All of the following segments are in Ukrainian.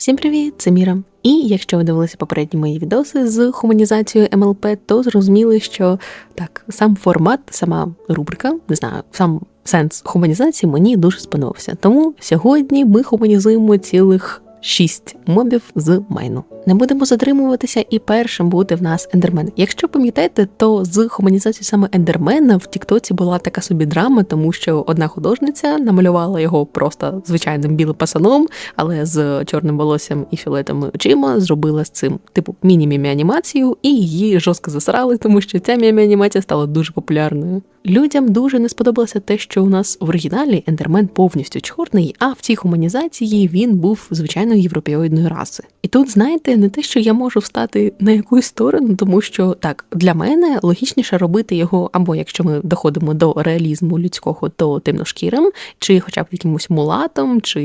Всім привіт, це Міра. І якщо ви дивилися попередні мої відоси з гуманізацією МЛП, то зрозуміли, що так, сам формат, сама рубрика, не знаю, сам сенс хуманізації мені дуже сподобався. Тому сьогодні ми гуманізуємо цілих шість мобів з майну. Не будемо затримуватися, і першим буде в нас ендермен. Якщо пам'ятаєте, то з хуманізацією саме ендермена в Тіктоці була така собі драма, тому що одна художниця намалювала його просто звичайним білим пасаном, але з чорним волоссям і фіолетовими очима зробила з цим типу міні-мімі анімацію, і її жорстко засрали, тому що ця мімі анімація стала дуже популярною. Людям дуже не сподобалося те, що у нас в оригіналі ендермен повністю чорний, а в цій хуманізації він був звичайною європеоїдної раси. І тут, знаєте, не те, що я можу встати на якусь сторону, тому що так для мене логічніше робити його, або якщо ми доходимо до реалізму людського, то темношкірим, чи хоча б якимось мулатом, чи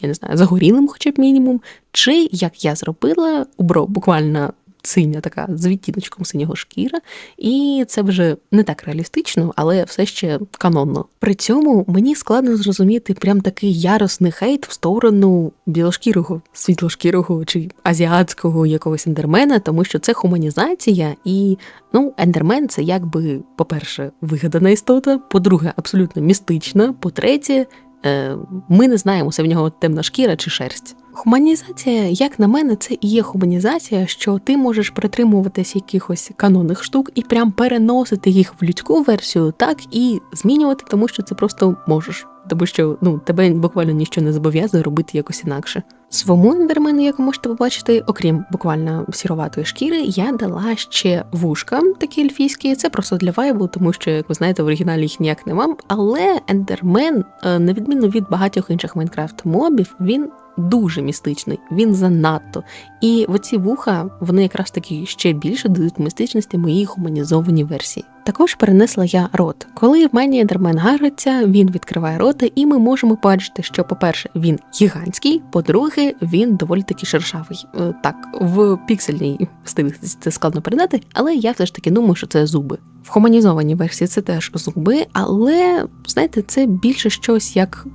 я не знаю, загорілим, хоча б мінімум, чи як я зробила, убро буквально синя, така з відтіночком синього шкіра, і це вже не так реалістично, але все ще канонно. При цьому мені складно зрозуміти прям такий яростний хейт в сторону білошкірого, світлошкірого чи азіатського якогось ендермена, тому що це хуманізація, і ну, ендермен це якби, по-перше, вигадана істота, по-друге, абсолютно містична, по-третє, ми не знаємо, це в нього темна шкіра чи шерсть. Хуманізація, як на мене, це і є хуманізація, що ти можеш притримуватись якихось канонних штук і прям переносити їх в людську версію, так і змінювати, тому що це просто можеш. Тому що ну тебе буквально нічого не зобов'язує робити якось інакше. Своєму ендермену, як ви можете побачити, окрім буквально сіроватої шкіри, я дала ще вушка, такі ельфійські. Це просто для вайбу, тому що, як ви знаєте, в оригіналі їх ніяк нема. Але ендермен, е, на відміну від багатьох інших Майнкрафт мобів, він дуже містичний, він занадто. І оці вуха вони якраз таки ще більше дають містичності моїй гуманізованій версії. Також перенесла я рот. Коли в мене ендермен гариться, він відкриває рота, і ми можемо бачити, що, по-перше, він гігантський, по-друге, він доволі таки шершавий. Е, так, в піксельній стилістиці це складно передати, але я все ж таки думаю, що це зуби. В гуманізованій версії це теж зуби, але знаєте, це більше щось як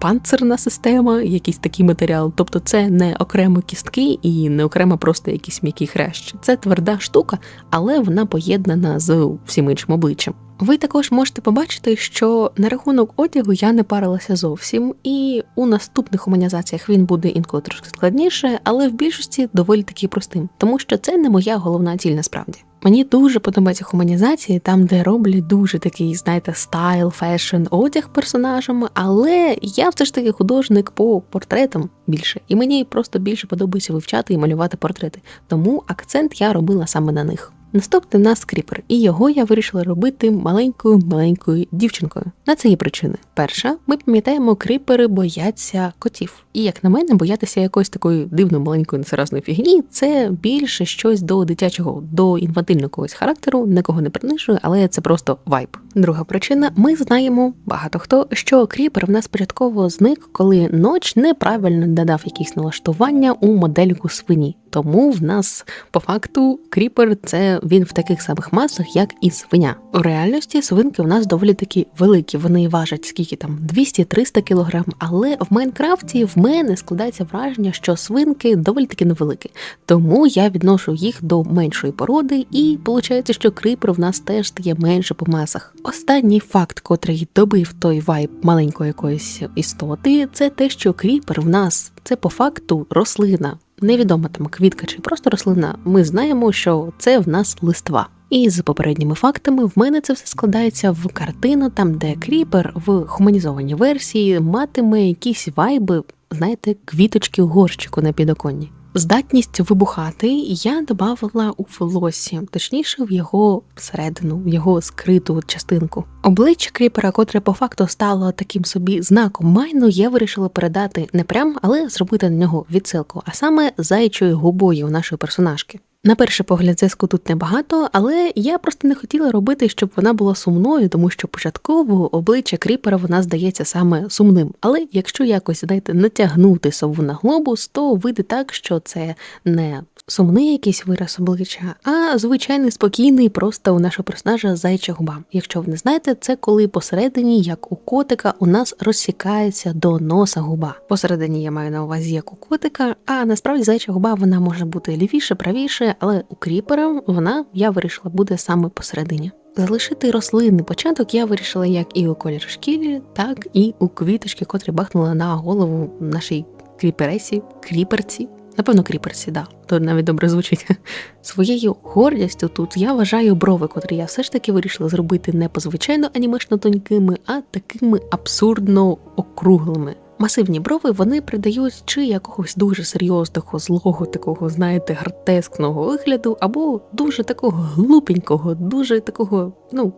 панцирна система, якийсь такий матеріал. Тобто це не окремо кістки і не окремо просто якісь м'які хрещ. Це тверда штука, але вона поєднана з всім іншим обличчям. Ви також можете побачити, що на рахунок одягу я не парилася зовсім, і у наступних хуманізаціях він буде інколи трошки складніше, але в більшості доволі таки простим, тому що це не моя головна ціль насправді. Мені дуже подобається хуманізації, там, де роблять дуже такий, знаєте, стайл, фешн, одяг персонажам, але я все ж таки художник по портретам більше, і мені просто більше подобається вивчати і малювати портрети. Тому акцент я робила саме на них. Наступний нас кріпер, і його я вирішила робити маленькою маленькою дівчинкою. На це є причини. Перша, ми пам'ятаємо, кріпери бояться котів. І як на мене, боятися якоїсь такої дивної маленької несеразної фігні це більше щось до дитячого, до інфантильного когось характеру, нікого не принижує, але це просто вайб. Друга причина: ми знаємо багато хто, що кріпер в нас початково зник, коли ноч неправильно додав якісь налаштування у модельку свині. Тому в нас по факту кріпер це він в таких самих масах, як і свиня. У реальності свинки в нас доволі таки великі. Вони важать скільки там 200-300 кг, але в Майнкрафті в мене складається враження, що свинки доволі таки невеликі. Тому я відношу їх до меншої породи, і виходить, що кріпер в нас теж стає менше по масах. Останній факт, котрий добив той вайб маленької якоїсь істоти, це те, що кріпер в нас це по факту рослина невідома там квітка чи просто рослина, ми знаємо, що це в нас листва. І з попередніми фактами в мене це все складається в картину, там де кріпер в хуманізованій версії матиме якісь вайби, знаєте, квіточки горщику на підоконні. Здатність вибухати я додавала у волосі, точніше в його всередину, в його скриту частинку. Обличчя кріпера, котре по факту стало таким собі знаком майну, я вирішила передати не прям, але зробити на нього відсилку, а саме зайчою губою нашої персонажки. На перший погляд, зв'язку тут небагато, але я просто не хотіла робити, щоб вона була сумною, тому що початково обличчя кріпера вона здається саме сумним. Але якщо якось знаєте, натягнути сову на глобус, то вийде так, що це не сумний якийсь вираз обличчя, а звичайний спокійний, просто у нашого персонажа зайча губа. Якщо ви не знаєте, це коли посередині, як у котика, у нас розсікається до носа губа. Посередині я маю на увазі як у котика, а насправді зайча губа вона може бути лівіше, правіше, але у кріпера вона я вирішила буде саме посередині. Залишити рослинний початок я вирішила як і у колір шкірі, так і у квіточки, котрі бахнули на голову нашій кріпересі, кріперці. Напевно, кріперсі, да, то навіть добре звучить. Своєю гордістю тут я вважаю брови, котрі я все ж таки вирішила зробити не позвичайно анімешно тонькими, а такими абсурдно округлими. Масивні брови вони придають чи якогось дуже серйозного, злого, такого, знаєте, гротескного вигляду, або дуже такого глупенького, дуже такого, ну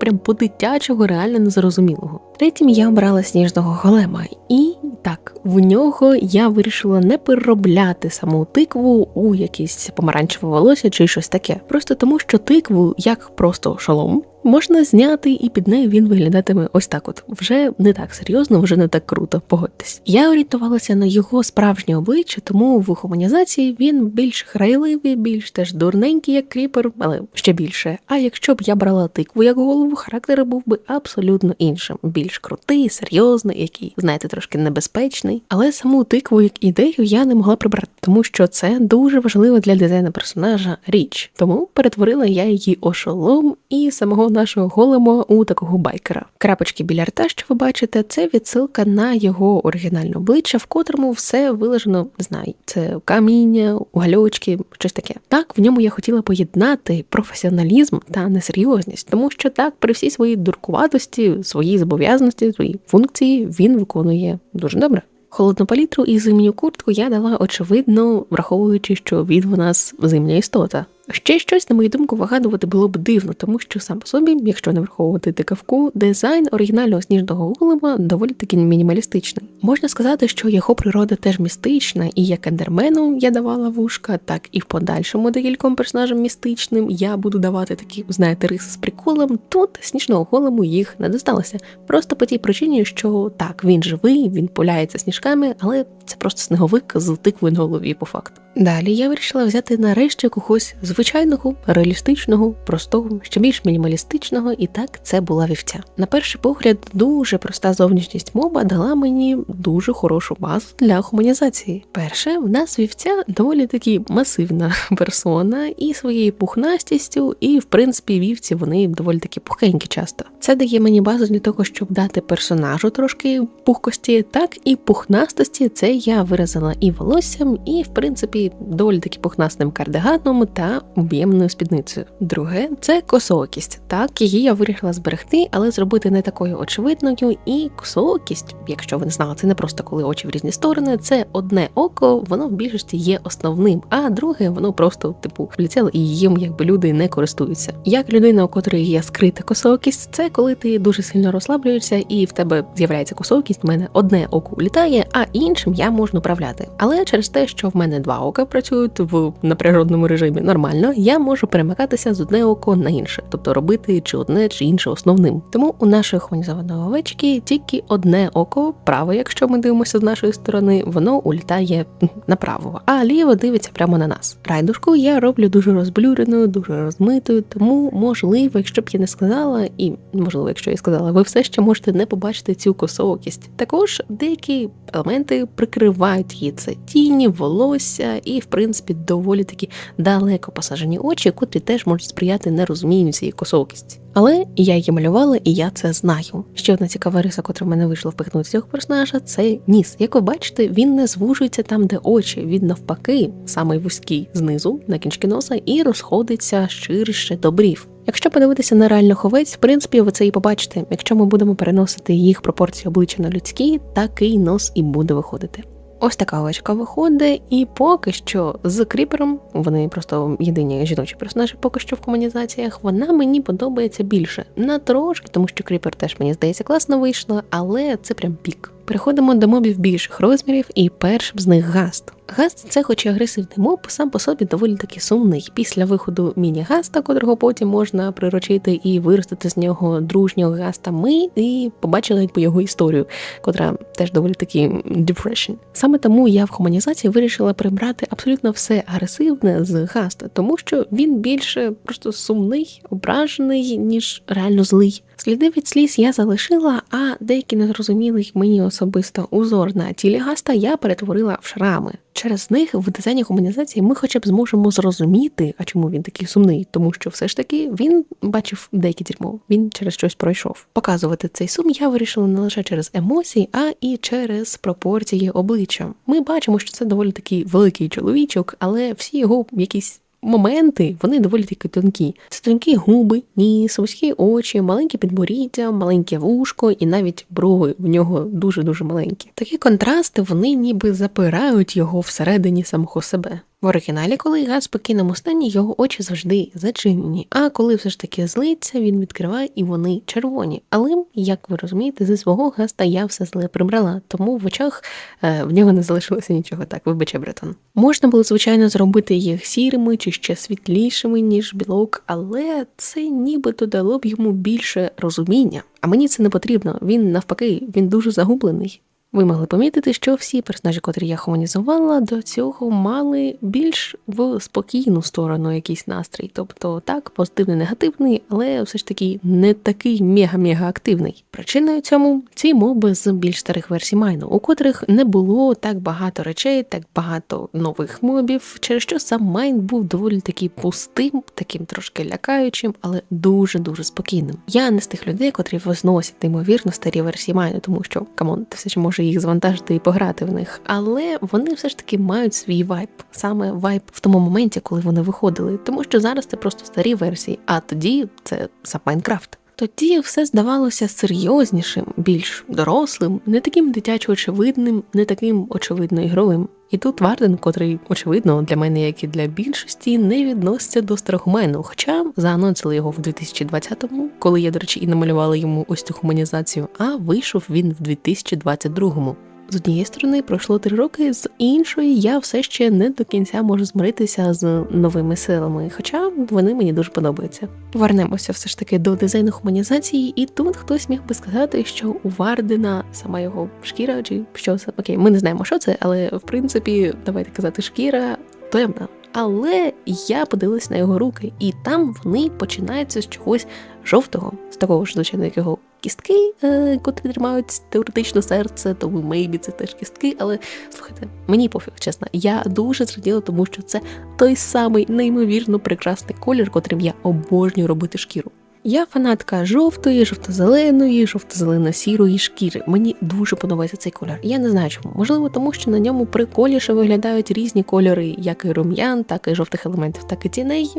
прям по-дитячого, реально незрозумілого. Третім я обрала сніжного голема, і так в нього я вирішила не переробляти саму тикву у якісь помаранчеве волосся чи щось таке. Просто тому, що тикву як просто шолом можна зняти, і під нею він виглядатиме ось так. От вже не так серйозно, вже не так круто. Погодьтесь. Я орієнтувалася на його справжнє обличчя, тому в гуманізації він більш грайливий, більш теж дурненький, як кріпер, але ще більше. А якщо б я брала тикву як голову, характер був би абсолютно іншим, більш крутий, серйозний, який, знаєте, трошки небезпечний. Але саму тикву як ідею я не могла прибрати, тому що це дуже важливо для дизайну персонажа річ. Тому перетворила я її ошолом і самого нашого голема у такого байкера. Крапочки біля рта, що ви бачите, це відсилка на його оригінальне обличчя, в котрому все вилежено, не знаю, це каміння, угальочки, щось таке. Так, в ньому я хотіла поєднати професіоналізм та несерйозність, тому що так, при всій своїй дуркуватості, своїй зобов'язаності, своїй функції він виконує дуже добре. Холодну палітру і зимню куртку я дала очевидно, враховуючи, що він в нас зимня істота. Ще щось, на мою думку, вигадувати було б дивно, тому що сам по собі, якщо не враховувати тикавку, дизайн оригінального сніжного голема доволі таки мінімалістичний. Можна сказати, що його природа теж містична, і як ендермену я давала вушка, так і в подальшому декільком персонажам містичним я буду давати такі, знаєте, риси з приколом. Тут сніжного голему їх не досталося. Просто по тій причині, що так, він живий, він поляється сніжками, але це просто сніговик з тиквою на голові по факту. Далі я вирішила взяти нарешті когось звичайного, реалістичного, простого, ще більш мінімалістичного, і так це була вівця. На перший погляд, дуже проста зовнішність моба дала мені дуже хорошу базу для гуманізації. Перше, в нас вівця доволі таки масивна персона і своєю пухнастістю, і в принципі вівці вони доволі таки пухенькі часто. Це дає мені базу для того, щоб дати персонажу трошки пухкості, так і пухнастості. Це я виразила і волоссям, і в принципі доволі таки пухнасним кардиганом та об'ємною спідницею. Друге це косоокість. Так, її я вирішила зберегти, але зробити не такою очевидною. І косоокість, якщо ви не знали, це не просто коли очі в різні сторони, це одне око, воно в більшості є основним, а друге воно просто типу вліцяло і їм якби люди не користуються. Як людина, у котрої є скрита косоокість, це коли ти дуже сильно розслаблюєшся і в тебе з'являється косоокість, в мене одне око літає, а іншим я можу управляти. Але через те, що в мене два ока працюють в напряженому режимі нормально, я можу перемикатися з одне око на інше, тобто робити чи одне, чи інше основним. Тому у нашої хванізованої овечки тільки одне око, праве, якщо ми дивимося з нашої сторони, воно улітає направо, а ліво дивиться прямо на нас. Райдушку я роблю дуже розблюреною, дуже розмитою, тому можливо, якщо б я не сказала, і можливо, якщо я сказала, ви все ще можете не побачити цю косоокість. Також деякі елементи прикривають її це тіні, волосся і, в принципі, доволі такі далеко посажені очі, котрі теж можуть сприяти нерозумінню цієї косовкісті. Але я її малювала, і я це знаю. Ще одна цікава риса, котра в мене вийшла впихнути цього персонажа, це ніс. Як ви бачите, він не звужується там, де очі. Він навпаки, самий вузький знизу на кінчки носа, і розходиться ширше до брів. Якщо подивитися на реальних овець, в принципі, ви це і побачите. Якщо ми будемо переносити їх пропорції обличчя на людські, такий нос і буде виходити. Ось така овечка виходить, і поки що з кріпером, вони просто єдині жіночі персонажі, поки що в комунізаціях, вона мені подобається більше на трошки, тому що кріпер теж мені здається класно вийшло, але це прям пік. Переходимо до мобів більших розмірів, і першим з них гаст. Гаст це, хоч і агресивний моб, сам по собі доволі таки сумний. Після виходу міні-гаста, котрого потім можна прирочити і виростити з нього дружнього гаста, ми і побачили якби його історію, котра теж доволі таки depression. Саме тому я в хуманізації вирішила прибрати абсолютно все агресивне з гаста, тому що він більше просто сумний, ображений, ніж реально злий. Сліди від сліз я залишила, а деякі незрозумілий мені особисто узор на тілі гаста я перетворила в шрами. Через них в дизайні гуманізації ми хоча б зможемо зрозуміти, а чому він такий сумний, тому що все ж таки він бачив деякі дерьмо, він через щось пройшов. Показувати цей сум я вирішила не лише через емоції, а і через пропорції обличчя. Ми бачимо, що це доволі такий великий чоловічок, але всі його якісь моменти вони доволі таки тонкі. Це тонкі губи, ніс, вузькі очі, маленьке підборіддя, маленьке вушко і навіть брови в нього дуже дуже маленькі. Такі контрасти вони ніби запирають його всередині самого себе. В оригіналі, коли газ в спокійному стані, його очі завжди зачинені. А коли все ж таки злиться, він відкриває і вони червоні. Але, як ви розумієте, зі свого гаста я все зле прибрала, тому в очах е, в нього не залишилося нічого. Так, вибачте, бретон. Можна було, звичайно, зробити їх сірими чи ще світлішими, ніж білок, але це ніби додало б йому більше розуміння. А мені це не потрібно. Він навпаки, він дуже загублений. Ви могли помітити, що всі персонажі, котрі я хуманізувала, до цього мали більш в спокійну сторону якийсь настрій. Тобто так, позитивний, негативний, але все ж таки не такий мега-мега активний. Причиною цьому ці моби з більш старих версій майну, у котрих не було так багато речей, так багато нових мобів, через що сам майн був доволі таки пустим, таким трошки лякаючим, але дуже дуже спокійним. Я не з тих людей, котрі возносять неймовірно старі версії майну, тому що камон, ти все ще може їх звантажити і пограти в них, але вони все ж таки мають свій вайб, саме вайб в тому моменті, коли вони виходили, тому що зараз це просто старі версії, а тоді це сам Майнкрафт. Тоді все здавалося серйознішим, більш дорослим, не таким дитячо очевидним, не таким очевидно ігровим. І тут Варден, котрий, очевидно, для мене, як і для більшості, не відноситься до старогумену, хоча заанонсили його в 2020-му, коли я, до речі, і намалювала йому ось цю хуманізацію, а вийшов він в 2022-му. З однієї сторони пройшло три роки, з іншої я все ще не до кінця можу змиритися з новими силами, хоча вони мені дуже подобаються. Повернемося все ж таки до дизайну хуманізації, і тут хтось міг би сказати, що у Вардена сама його шкіра, чи що це окей, ми не знаємо, що це, але в принципі, давайте казати, шкіра темна. Але я подивилась на його руки, і там вони починаються з чогось жовтого, з такого ж звичайно, як його кістки, е, котрі тримають теоретично серце, тому мейбі це теж кістки. Але слухайте, мені пофіг, чесно. Я дуже зраділа, тому що це той самий неймовірно прекрасний колір, котрим я обожнюю робити шкіру. Я фанатка жовтої, жовто-зеленої, жовто-зелено-сірої шкіри. Мені дуже подобається цей колір. Я не знаю чому. Можливо, тому що на ньому приколіше виглядають різні кольори, як і рум'ян, так і жовтих елементів, так і тіней.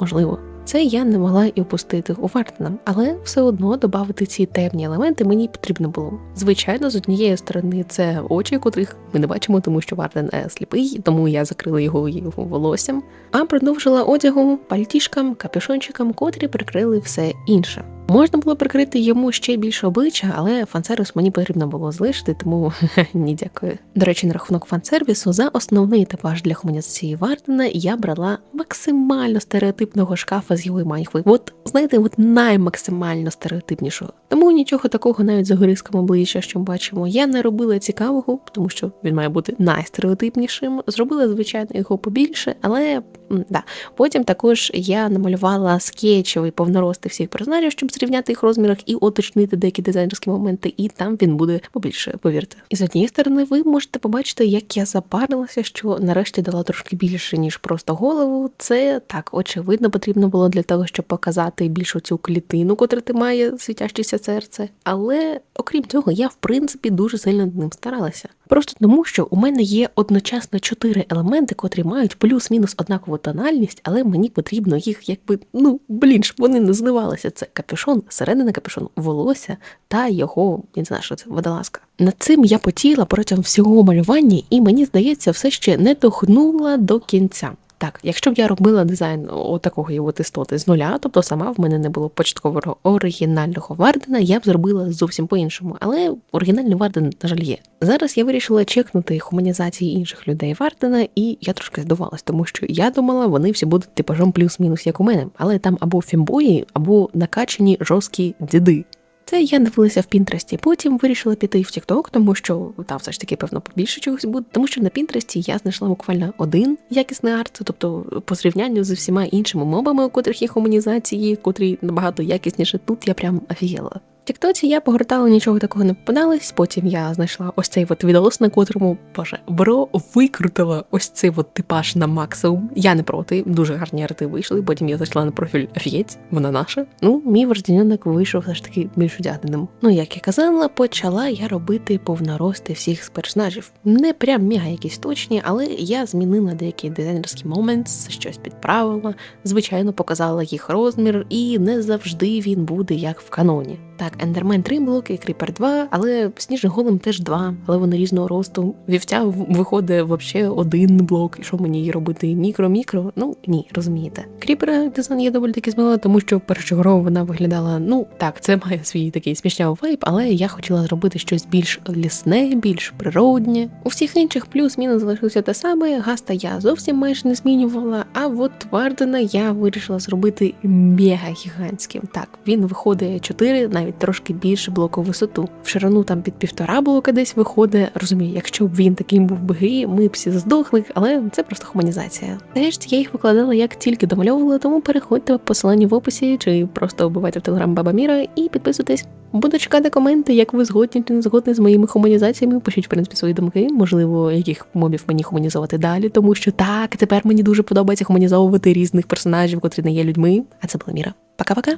Можливо. Це я не могла і опустити у Вартена, але все одно додати ці темні елементи мені потрібно було. Звичайно, з однієї сторони це очі, котрих ми не бачимо, тому що Вартен е, сліпий, тому я закрила його його волоссям, а продовжила одягом, пальтішкам, капюшончикам, котрі прикрили все інше. Можна було прикрити йому ще більше обличчя, але фан-сервіс мені потрібно було залишити, тому ні, дякую. До речі, на рахунок фан-сервісу за основний типаж для хуманізації Вардена я брала максимально стереотипного шкафа з його маньхви. От знаєте, от наймаксимально стереотипнішого. Тому нічого такого навіть за гориском обличчя, що ми бачимо, я не робила цікавого, тому що він має бути найстереотипнішим. Зробила, звичайно, його побільше, але да. Потім також я намалювала скетчевий повнорости всіх персонажів, щоб зрівняти їх в розмірах і уточнити деякі дизайнерські моменти, і там він буде побільше, повірте. І з однієї сторони, ви можете побачити, як я запарилася, що нарешті дала трошки більше, ніж просто голову. Це так очевидно потрібно було для того, щоб показати більшу цю клітину, котра ти має світящеся серце. Але окрім цього, я в принципі дуже сильно над ним старалася. Просто тому, що у мене є одночасно чотири елементи, котрі мають плюс-мінус однакову тональність, але мені потрібно їх, якби ну блін, щоб вони не зливалися. Це капюшон, середина капюшону, волосся та його я не знаю, що це водолазка. Над цим я потіла протягом всього малювання, і мені здається, все ще не догнула до кінця. Так, якщо б я робила дизайн отакої от істоти з нуля, тобто сама в мене не було початкового оригінального Вардена, я б зробила зовсім по-іншому. Але оригінальний Варден, на жаль, є. Зараз я вирішила чекнути хуманізації інших людей Вардена, і я трошки здивалась, тому що я думала, вони всі будуть типажом плюс-мінус, як у мене, але там або фімбої, або накачані жорсткі діди. Це я дивилася в Пінтересті, Потім вирішила піти в Тікток, тому що там все ж таки певно побільше чогось буде. Тому що на Пінтересті я знайшла буквально один якісний арт, тобто по зрівнянню з усіма іншими мобами, у котрих є хуманізації, котрі набагато якісніше. Тут я прям офігела. Тіктоці я погортала, нічого такого не попадалось. Потім я знайшла ось цей от відос, на котрому боже, бро викрутила ось цей от типаж на максимум. Я не проти, дуже гарні арти вийшли. Потім я зайшла на профіль Офієць, вона наша. Ну, мій вождіньонок вийшов все ж таки більш одягненим. Ну, як я казала, почала я робити повнорости всіх з персонажів. Не прям мега якісь точні, але я змінила деякі дизайнерські моменти, щось підправила, звичайно, показала їх розмір, і не завжди він буде як в каноні. Так, Ендермен 3 блоки, Кріпер 2, але Сніжний голем теж два, але вони різного росту. Вівця виходить вообще один блок, і що мені її робити? Мікро-мікро? Ну ні, розумієте. Кріпера дизайн я доволі таки змінила, тому що першогрово вона виглядала. Ну так, це має свій такий смішнявий вайб, але я хотіла зробити щось більш лісне, більш природнє. У всіх інших плюс-мінус залишилося те саме. Гаста я зовсім майже не змінювала. А от Вардена я вирішила зробити мега гігантським. Так, він виходить 4, навіть трошки більше блоку висоту. В ширину там під півтора блока десь виходить. Розумію, якщо б він таким був би ми б всі здохли, але це просто хуманізація. Решті я їх викладала як тільки домальовувала, тому переходьте по посиланню в описі чи просто вбивайте в телеграм Баба Міра і підписуйтесь. Буду чекати коменти, як ви згодні чи не згодні з моїми хуманізаціями. Пишіть, в принципі, свої думки, можливо, яких мобів мені хуманізувати далі, тому що так, тепер мені дуже подобається хуманізовувати різних персонажів, котрі не є людьми. А це була Міра. Пока-пока.